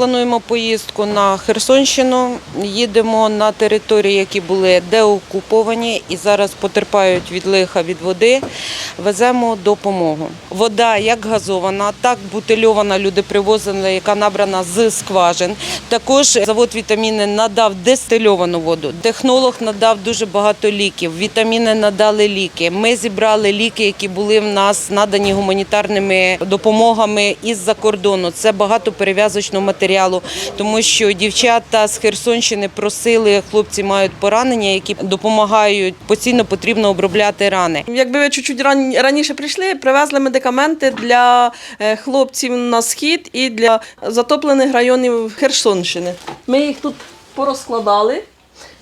плануємо поїздку на Херсонщину. Їдемо на території, які були деокуповані і зараз потерпають від лиха від води. Веземо допомогу. Вода як газована, так бутильована. Люди привозили, яка набрана з скважин. Також завод вітаміни надав дистильовану воду. Технолог надав дуже багато ліків. Вітаміни надали ліки. Ми зібрали ліки, які були в нас надані гуманітарними допомогами із-за кордону. Це багато перев'язочного матеріалу, тому що дівчата з Херсонщини просили, хлопці мають поранення, які допомагають. Постійно потрібно обробляти рани. Якби ви чуть-чуть раніше прийшли, привезли медикаменти для е, хлопців на схід і для затоплених районів Херсонщини. Ми їх тут порозкладали.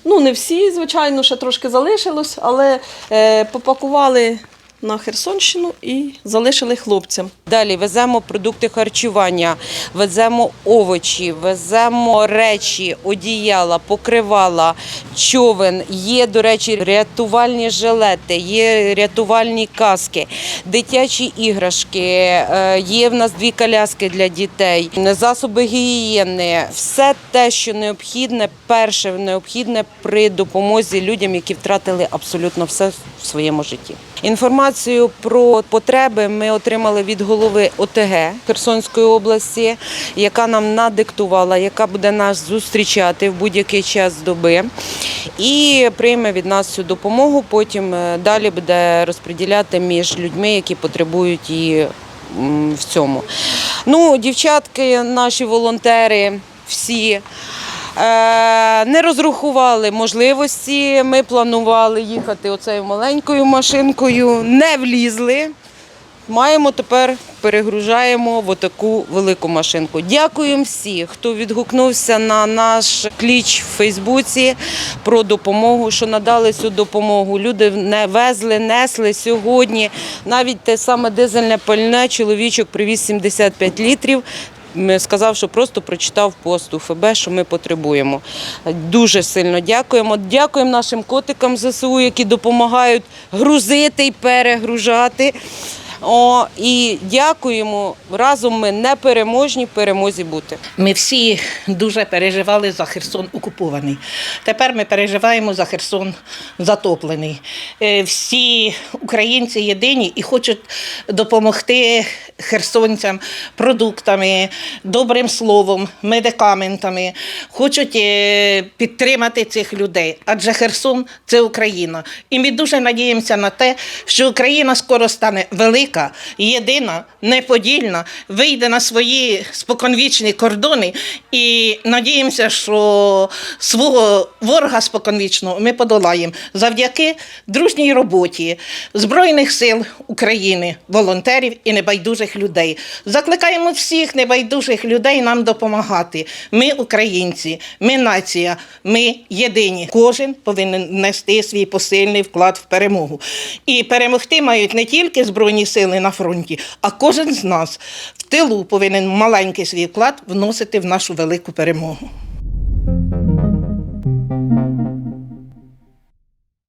Ну, не всі, звичайно, ще трошки залишилось, але е, попакували на Херсонщину і залишили хлопцям. Далі веземо продукти харчування, веземо овочі, веземо речі, одіяла, покривала, човен. Є, до речі, рятувальні жилети, є рятувальні каски, дитячі іграшки, е, є в нас дві коляски для дітей, засоби гігієни. Все те, що необхідне, перше необхідне при допомозі людям, які втратили абсолютно все в своєму житті. Інформацію про потреби ми отримали від голови ОТГ Херсонської області, яка нам надиктувала, яка буде нас зустрічати в будь-який час доби і прийме від нас цю допомогу. Потім е, далі буде розподіляти між людьми, які потребують її в цьому. Ну, дівчатки, наші волонтери, всі. Е, Не розрахували можливості. Ми планували їхати оцею маленькою машинкою, не влізли. Маємо тепер перегружаємо в отаку велику машинку. Дякуємо всім, хто відгукнувся на наш кліч в Фейсбуці про допомогу, що надали цю допомогу. Люди не везли, несли сьогодні. Навіть те саме дизельне пальне чоловічок привіз 75 літрів. Сказав, що просто прочитав пост у ФБ, що ми потребуємо. Дуже сильно дякуємо. Дякуємо нашим котикам ЗСУ, які допомагають грузити і перегружати. О, і дякуємо. Разом ми непереможні, в перемозі бути. Ми всі дуже переживали за Херсон окупований. Тепер ми переживаємо за Херсон затоплений. Е, Всі українці єдині і хочуть допомогти херсонцям продуктами, добрим словом, медикаментами. Хочуть е, підтримати цих людей. Адже Херсон це Україна. І ми дуже надіємося на те, що Україна скоро стане велика, єдина, неподільна, вийде на свої споконвічні кордони і надіємося, що свого ворога споконвічного ми подолаємо завдяки дружній роботі Збройних сил України, волонтерів і небайдужих людей. Закликаємо всіх небайдужих людей нам допомагати. Ми українці, ми нація, ми єдині. Кожен повинен нести свій посильний вклад в перемогу. І перемогти мають не тільки збройні сили на фронті, а кожен з нас в тилу повинен маленький свій вклад вносити в нашу велику перемогу.